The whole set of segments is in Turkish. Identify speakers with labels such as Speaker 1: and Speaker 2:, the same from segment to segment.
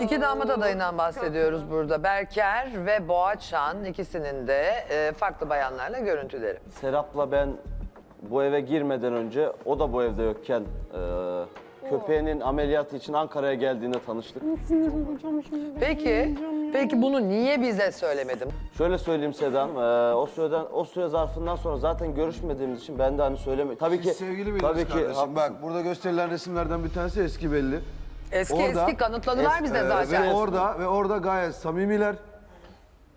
Speaker 1: İki damat adayından bahsediyoruz burada. Berker ve Boğaçan ikisinin de e, farklı bayanlarla görüntüleri.
Speaker 2: Serap'la ben bu eve girmeden önce o da bu evde yokken e, köpeğinin ameliyatı için Ankara'ya geldiğinde tanıştık.
Speaker 1: Peki, peki bunu niye bize söylemedin?
Speaker 2: Şöyle söyleyeyim Sedan, e, o süreden o süre zarfından sonra zaten görüşmediğimiz için ben de hani söyleme. Tabii ki
Speaker 3: Siz sevgili miydiniz
Speaker 2: tabii ki
Speaker 3: kardeşim?
Speaker 2: haklısın.
Speaker 3: Bak burada gösterilen resimlerden bir tanesi eski belli.
Speaker 1: Eski
Speaker 3: Orada-
Speaker 1: eski kanıtladılar
Speaker 2: Eski-
Speaker 1: bize
Speaker 3: Ee,
Speaker 1: zaten.
Speaker 3: ve orada ve orada gayet samimiler.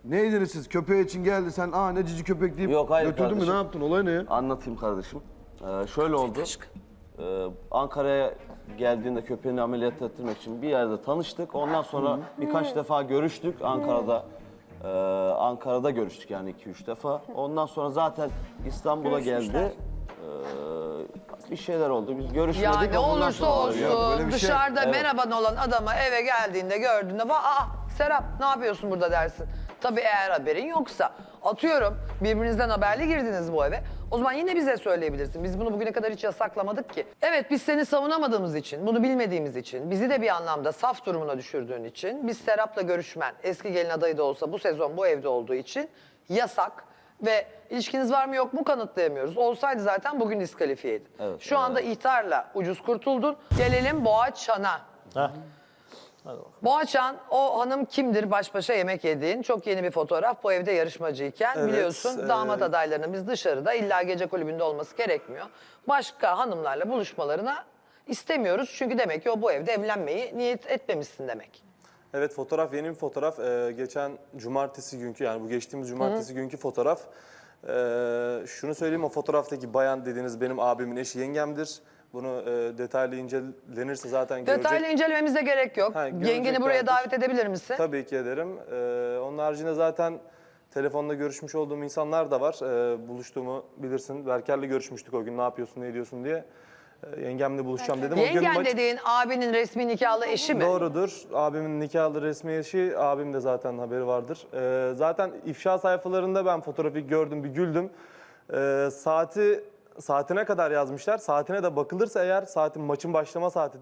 Speaker 3: Neydiniz siz? Köpeği için geldi sen aa ne cici köpek deyip
Speaker 2: Yok, hayır
Speaker 3: götürdün mü
Speaker 2: kardeşim.
Speaker 3: ne yaptın? Olay ne ya?
Speaker 2: Anlatayım kardeşim. Ee, şöyle oldu. Ee, Ankara'ya geldiğinde köpeğini ameliyat ettirmek için bir yerde tanıştık. Ondan sonra birkaç defa görüştük Ankara'da. Ee, Ankara'da görüştük yani iki üç defa. Ondan sonra zaten İstanbul'a geldi. Ee, bir şeyler oldu. Biz görüşmedik.
Speaker 1: Ya ne olursa
Speaker 2: sonra-
Speaker 1: olsun
Speaker 3: Ya böyle bir şey-
Speaker 1: dışarıda
Speaker 2: Evet.
Speaker 1: merhaban olan adama eve geldiğinde gördüğünde va aa Serap ne yapıyorsun burada dersin. Tabii eğer haberin yoksa atıyorum birbirinizden haberli girdiniz bu eve. O zaman yine bize söyleyebilirsin. Biz bunu bugüne kadar hiç yasaklamadık ki. Evet biz seni savunamadığımız için, bunu bilmediğimiz için, bizi de bir anlamda saf durumuna düşürdüğün için biz Serap'la görüşmen, eski gelin adayı da olsa bu sezon bu evde olduğu için yasak ve ilişkiniz var mı yok mu kanıtlayamıyoruz. Olsaydı zaten bugün diskalifiyeydin.
Speaker 2: Evet,
Speaker 1: Şu anda ihtarla ucuz kurtuldun. Gelelim Boğaçan'a. Boğaçan o hanım kimdir baş başa yemek yediğin çok yeni bir fotoğraf. Bu evde yarışmacıyken
Speaker 4: Evet,
Speaker 1: biliyorsun
Speaker 4: e-
Speaker 1: damat adaylarının biz dışarıda illa gece kulübünde olması gerekmiyor. Başka hanımlarla buluşmalarına istemiyoruz. Çünkü demek ki o bu evde evlenmeyi niyet etmemişsin demek.
Speaker 4: Evet fotoğraf yeni bir fotoğraf. Ee, geçen cumartesi günkü yani bu geçtiğimiz cumartesi günkü fotoğraf. Ee, şunu söyleyeyim o fotoğraftaki bayan dediğiniz benim abimin eşi yengemdir. Bunu e, detaylı incelenirse zaten görecek.
Speaker 1: Detaylı incelememize gerek yok.
Speaker 4: Ha,
Speaker 1: Yengeni buraya
Speaker 4: göreceklerdir.
Speaker 1: davet edebilir misin?
Speaker 4: Tabii ki ederim. Ee, onun haricinde zaten telefonda görüşmüş olduğum insanlar da var. Ee, buluştuğumu bilirsin. Berker'le görüşmüştük o gün ne yapıyorsun ne ediyorsun diye. Yengemle buluşacağım dedim. O gün
Speaker 1: Yengen
Speaker 4: maç-
Speaker 1: dediğin abinin resmi nikahlı eşi mi?
Speaker 4: Doğrudur. Abimin nikahlı resmi eşi, abim de zaten haberi vardır. Ee, zaten ifşa sayfalarında ben fotoğrafı gördüm, bir güldüm. Ee, saati saatine kadar yazmışlar. Saatine de bakılırsa eğer saatin maçın başlama saatidir.